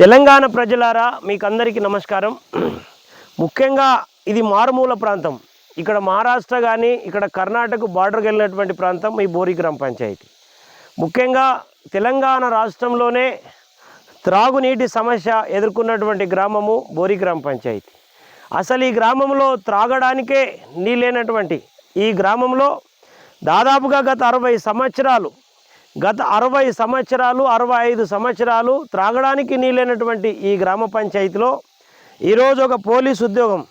తెలంగాణ ప్రజలారా మీకు అందరికీ నమస్కారం. ముఖ్యంగా ఇది మారుమూల ప్రాంతం. ఇక్కడ మహారాష్ట్ర కానీ ఇక్కడ కర్ణాటక బార్డర్కి వెళ్ళినటువంటి ప్రాంతం ఈ బోరి గ్రామ పంచాయతీ. ముఖ్యంగా తెలంగాణ రాష్ట్రంలోనే త్రాగునీటి సమస్య ఎదుర్కొన్నటువంటి గ్రామము బోరి గ్రామ పంచాయతీ. అసలు ఈ గ్రామంలో త్రాగడానికే నీళ్ళైనటువంటి ఈ గ్రామంలో దాదాపుగా గత అరవై సంవత్సరాలు గత అరవై సంవత్సరాలు అరవై ఐదు సంవత్సరాలు త్రాగడానికి నీళ్ళైనటువంటి ఈ గ్రామ పంచాయతీలో ఈరోజు ఒక పోలీస్ ఉద్యోగం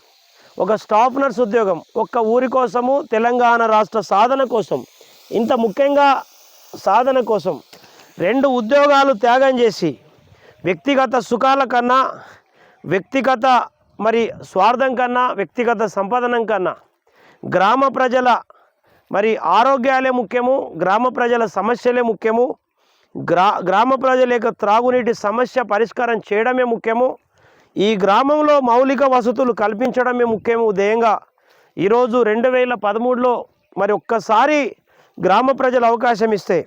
ఒక స్టాఫ్ నర్స్ ఉద్యోగం ఒక్క ఊరి కోసము తెలంగాణ రాష్ట్ర సాధన కోసం ఇంత ముఖ్యంగా సాధన కోసం రెండు ఉద్యోగాలు త్యాగం చేసి వ్యక్తిగత సుఖాల కన్నా వ్యక్తిగత మరి స్వార్థం కన్నా వ్యక్తిగత సంపాదనం కన్నా గ్రామ ప్రజల మరి ఆరోగ్యాలే ముఖ్యము గ్రామ ప్రజల సమస్యలే ముఖ్యము. గ్రా గ్రామ ప్రజల యొక్క త్రాగునీటి సమస్య పరిష్కారం చేయడమే ముఖ్యము. ఈ గ్రామంలో మౌలిక వసతులు కల్పించడమే ముఖ్యము ధ్యేయంగా ఈరోజు రెండు వేల పదమూడులో మరి ఒక్కసారి గ్రామ ప్రజలు అవకాశం ఇస్తే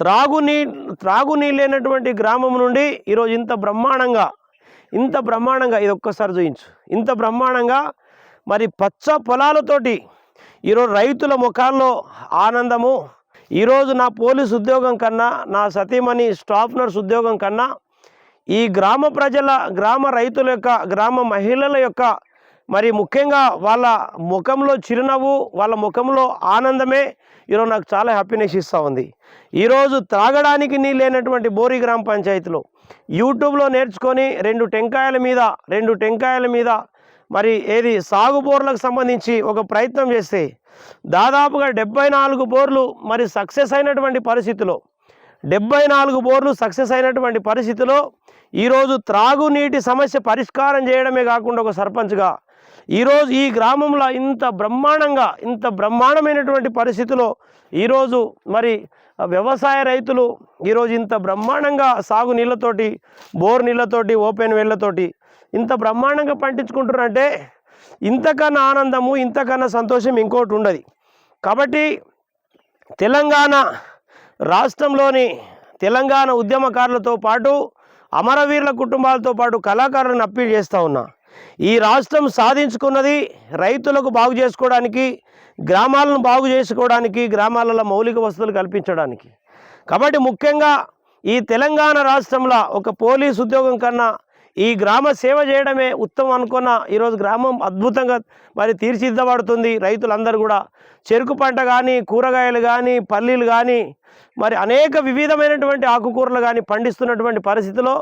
త్రాగునీ త్రాగునీళ్ళైనటువంటి గ్రామం నుండి ఈరోజు ఇంత బ్రహ్మాండంగా ఇంత బ్రహ్మాండంగా ఇది ఒక్కసారి చూయించు. ఇంత బ్రహ్మాండంగా మరి పచ్చ పొలాలతోటి ఈరోజు రైతుల ముఖాల్లో ఆనందము. ఈరోజు నా పోలీస్ ఉద్యోగం కన్నా నా సతీమణి స్టాఫ్ నర్స్ ఉద్యోగం కన్నా ఈ గ్రామ ప్రజల గ్రామ రైతుల యొక్క గ్రామ మహిళల యొక్క మరి ముఖ్యంగా వాళ్ళ ముఖంలో చిరునవ్వు వాళ్ళ ముఖంలో ఆనందమే ఈరోజు నాకు చాలా హ్యాపీనెస్ ఇస్తూ ఉంది. ఈరోజు త్రాగడానికి నీళ్ళైనటువంటి బోరి గ్రామ పంచాయతీలో యూట్యూబ్లో నేర్చుకొని రెండు టెంకాయల మీద రెండు టెంకాయల మీద మరి ఏది సాగు బోర్లకు సంబంధించి ఒక ప్రయత్నం చేస్తే దాదాపుగా డెబ్బై నాలుగు బోర్లు మరి సక్సెస్ అయినటువంటి పరిస్థితిలో డెబ్బై నాలుగు బోర్లు సక్సెస్ అయినటువంటి పరిస్థితిలో ఈరోజు త్రాగునీటి సమస్య పరిష్కారం చేయడమే కాకుండా ఒక సర్పంచ్గా ఈరోజు ఈ గ్రామంలో ఇంత బ్రహ్మాండంగా ఇంత బ్రహ్మాండమైనటువంటి పరిస్థితిలో ఈరోజు మరి వ్యవసాయ రైతులు ఈరోజు ఇంత బ్రహ్మాండంగా సాగు నీళ్ళతోటి బోర్ నీళ్ళతోటి ఓపెన్ వేళ్ళతోటి ఇంత బ్రహ్మాండంగా పండించుకుంటున్నారంటే ఇంతకన్నా ఆనందము ఇంతకన్నా సంతోషం ఇంకోటి ఉండదు. కాబట్టి తెలంగాణ రాష్ట్రంలోని తెలంగాణ ఉద్యమకారులతో పాటు అమరవీరుల కుటుంబాలతో పాటు కళాకారులను అప్పీల్ చేస్తూ ఉన్నా. ఈ రాష్ట్రం సాధించుకున్నది రైతులకు బాగు చేసుకోవడానికి గ్రామాలను బాగు చేసుకోవడానికి గ్రామాలలో మౌలిక వసతులు కల్పించడానికి. కాబట్టి ముఖ్యంగా ఈ తెలంగాణ రాష్ట్రంలో ఒక పోలీస్ ఉద్యోగం కన్నా ఈ గ్రామ సేవ చేయడమే ఉత్తమం అనుకున్న ఈరోజు గ్రామం అద్భుతంగా మరి తీర్చిదిద్దబడుతుంది. రైతులందరూ కూడా చెరుకు పంట కానీ కూరగాయలు కానీ పల్లీలు కానీ మరి అనేక వివిధమైనటువంటి ఆకుకూరలు కానీ పండిస్తున్నటువంటి పరిస్థితిలో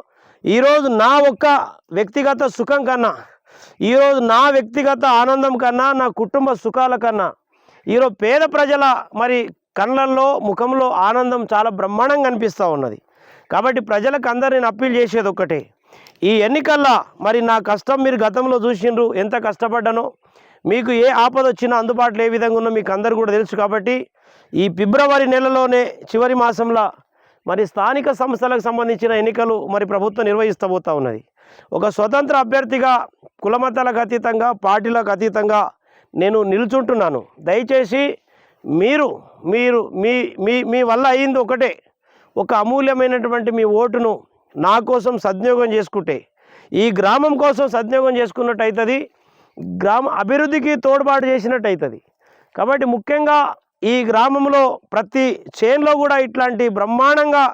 ఈరోజు నా ఒక్క వ్యక్తిగత సుఖం కన్నా ఈరోజు నా వ్యక్తిగత ఆనందం కన్నా నా కుటుంబ సుఖాల కన్నా ఈరోజు పేద ప్రజల మరి కళ్ళల్లో ముఖంలో ఆనందం చాలా బ్రహ్మాండంగా కనిపిస్తూ ఉన్నది. కాబట్టి ప్రజలకు అందరు నేను అప్పీల్ చేసేది ఒక్కటే. ఈ ఎన్నికల్లో మరి నా కష్టం మీరు గతంలో చూసిండ్రు ఎంత కష్టపడ్డానో మీకు ఏ ఆపద వచ్చినా అందుబాటులో ఏ విధంగా ఉన్నో మీకు అందరు కూడా తెలుసు కాబట్టి ఈ ఫిబ్రవరి నెలలోనే చివరి మాసంలో మరి స్థానిక సంస్థలకు సంబంధించిన ఎన్నికలు మరి ప్రభుత్వం నిర్వహిస్తబోతూ ఉన్నది. ఒక స్వతంత్ర అభ్యర్థిగా కులమతాలకు అతీతంగా పార్టీలకు అతీతంగా నేను నిల్చుంటున్నాను. దయచేసి మీరు మీరు మీ మీ మీ వల్ల అయింది ఒకటే. ఒక అమూల్యమైనటువంటి మీ ఓటును నా కోసం సద్వినియోగం చేసుకుంటే ఈ గ్రామం కోసం సద్వినియోగం చేసుకున్నట్టు అవుతుంది గ్రామ అభివృద్ధికి తోడ్పాటు చేసినట్టు అవుతుంది కాబట్టి ముఖ్యంగా ఈ గ్రామంలో ప్రతి చేన్లో కూడా ఇట్లాంటి బ్రహ్మాండంగా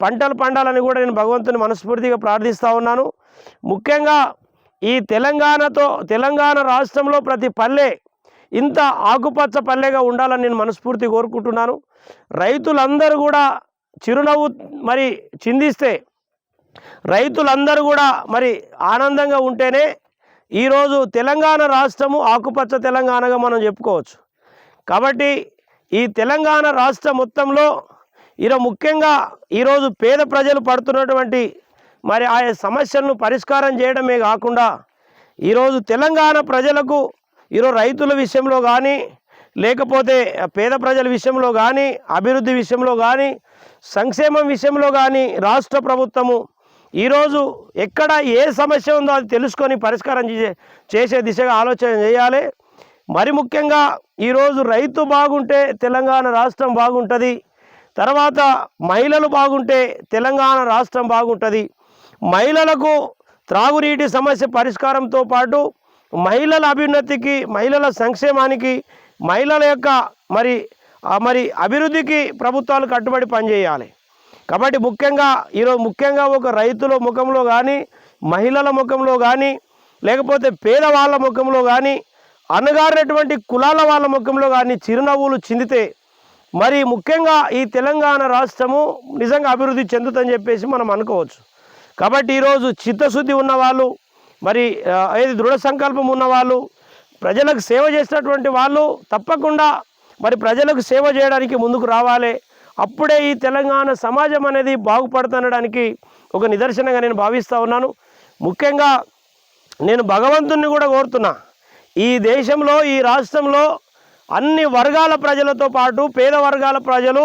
పంటలు పండాలని కూడా నేను భగవంతుని మనస్ఫూర్తిగా ప్రార్థిస్తూ ఉన్నాను. ముఖ్యంగా ఈ తెలంగాణతో తెలంగాణ రాష్ట్రంలో ప్రతి పల్లె ఇంత ఆకుపచ్చ పల్లెగా ఉండాలని నేను మనస్ఫూర్తి కోరుకుంటున్నాను. రైతులందరూ కూడా చిరునవ్వు మరి చిందిస్తే రైతులందరూ కూడా మరి ఆనందంగా ఉంటేనే ఈరోజు తెలంగాణ రాష్ట్రము ఆకుపచ్చ తెలంగాణగా మనం చెప్పుకోవచ్చు. కాబట్టి ఈ తెలంగాణ రాష్ట్ర మొత్తంలో ఈరోజు ముఖ్యంగా ఈరోజు పేద ప్రజలు పడుతున్నటువంటి మరి ఆయా సమస్యలను పరిష్కారం చేయడమే కాకుండా ఈరోజు తెలంగాణ ప్రజలకు ఈరోజు రైతుల విషయంలో కానీ లేకపోతే పేద ప్రజల విషయంలో కానీ అభివృద్ధి విషయంలో కానీ సంక్షేమం విషయంలో కానీ రాష్ట్ర ప్రభుత్వము ఈరోజు ఎక్కడ ఏ సమస్య ఉందో అది తెలుసుకొని పరిష్కారం చే- చేసే దిశగా ఆలోచన చేయాలి. మరి ముఖ్యంగా ఈరోజు రైతు బాగుంటే తెలంగాణ రాష్ట్రం బాగుంటుంది. తర్వాత మహిళలు బాగుంటే తెలంగాణ రాష్ట్రం బాగుంటుంది. మహిళలకు త్రాగునీటి సమస్య పరిష్కారంతో పాటు మహిళల అభ్యున్నతికి మహిళల సంక్షేమానికి మహిళల యొక్క మరి మరి అభివృద్ధికి ప్రభుత్వాలు కట్టుబడి పనిచేయాలి. కాబట్టి ముఖ్యంగా ఈరోజు ముఖ్యంగా ఒక రైతుల ముఖంలో కానీ మహిళల ముఖంలో కానీ లేకపోతే పేదవాళ్ళ ముఖంలో కానీ అన్నగారినటువంటి కులాల వాళ్ళ ముఖంలో కానీ చిరునవ్వులు చిందితే మరి ముఖ్యంగా ఈ తెలంగాణ రాష్ట్రము నిజంగా అభివృద్ధి చెందుతుందని చెప్పేసి మనం అనుకోవచ్చు. కాబట్టి ఈరోజు చిత్తశుద్ధి ఉన్నవాళ్ళు మరి ఏది దృఢ సంకల్పం ఉన్నవాళ్ళు ప్రజలకు సేవ చేసినటువంటి వాళ్ళు తప్పకుండా మరి ప్రజలకు సేవ చేయడానికి ముందుకు రావాలి. అప్పుడే ఈ తెలంగాణ సమాజం అనేది బాగుపడుతుండడానికి ఒక నిదర్శనంగా నేను భావిస్తూ ఉన్నాను. ముఖ్యంగా నేను భగవంతుణ్ణి కూడా కోరుతున్నా. ఈ దేశంలో ఈ రాష్ట్రంలో అన్ని వర్గాల ప్రజలతో పాటు పేద వర్గాల ప్రజలు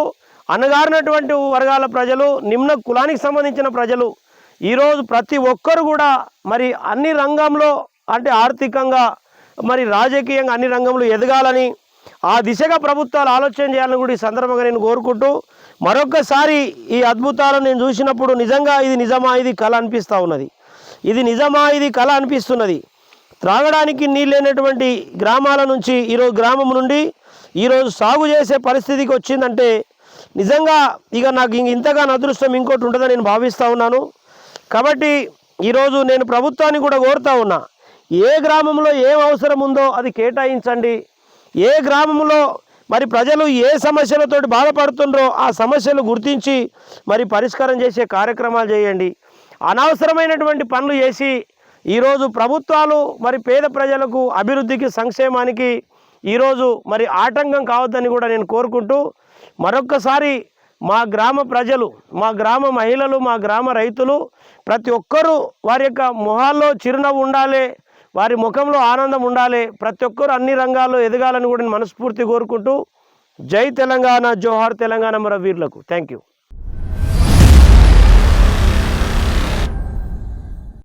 అనగారినటువంటి వర్గాల ప్రజలు నిమ్న కులానికి సంబంధించిన ప్రజలు ఈరోజు ప్రతి ఒక్కరు కూడా మరి అన్ని రంగంలో అంటే ఆర్థికంగా మరి రాజకీయంగా అన్ని రంగంలో ఎదగాలని ఆ దిశగా ప్రభుత్వాలు ఆలోచన చేయాలని కూడా ఈ సందర్భంగా నేను కోరుకుంటూ మరొకసారి ఈ అద్భుతాలను నేను చూసినప్పుడు నిజంగా ఇది నిజమా ఇది కళ అనిపిస్తూ ఉన్నది. ఇది నిజమా ఇది కళ అనిపిస్తున్నది. త్రాగడానికి నీళ్ళు లేనటువంటి గ్రామాల నుంచి ఈరోజు గ్రామం నుండి ఈరోజు సాగు చేసే పరిస్థితికి వచ్చిందంటే నిజంగా ఇక నాకు ఇంక ఇంతగా అదృష్టం ఇంకోటి ఉంటుందని నేను భావిస్తూ ఉన్నాను. కాబట్టి ఈరోజు నేను ప్రభుత్వాన్ని కూడా కోరుతా ఉన్నా ఏ గ్రామంలో ఏం అవసరం ఉందో అది కేటాయించండి. ఏ గ్రామంలో మరి ప్రజలు ఏ సమస్యలతోటి బాధపడుతుండ్రో ఆ సమస్యలు గుర్తించి మరి పరిష్కారం చేసే కార్యక్రమాలు చేయండి. అనవసరమైనటువంటి పనులు చేసి ఈరోజు ప్రభుత్వాలు మరి పేద ప్రజలకు అభివృద్ధికి సంక్షేమానికి ఈరోజు మరి ఆటంకం కావద్దని కూడా నేను కోరుకుంటూ మరొక్కసారి మా గ్రామ ప్రజలు మా గ్రామ మహిళలు మా గ్రామ రైతులు ప్రతి ఒక్కరూ వారి యొక్క మొహాల్లో చిరునవ్వు ఉండాలి వారి ముఖంలో ఆనందం ఉండాలి ప్రతి ఒక్కరు అన్ని రంగాల్లో ఎదగాలని కూడా నేను మనస్ఫూర్తి కోరుకుంటూ జై తెలంగాణ జోహార్ తెలంగాణ మరో వీరులకు. Thank you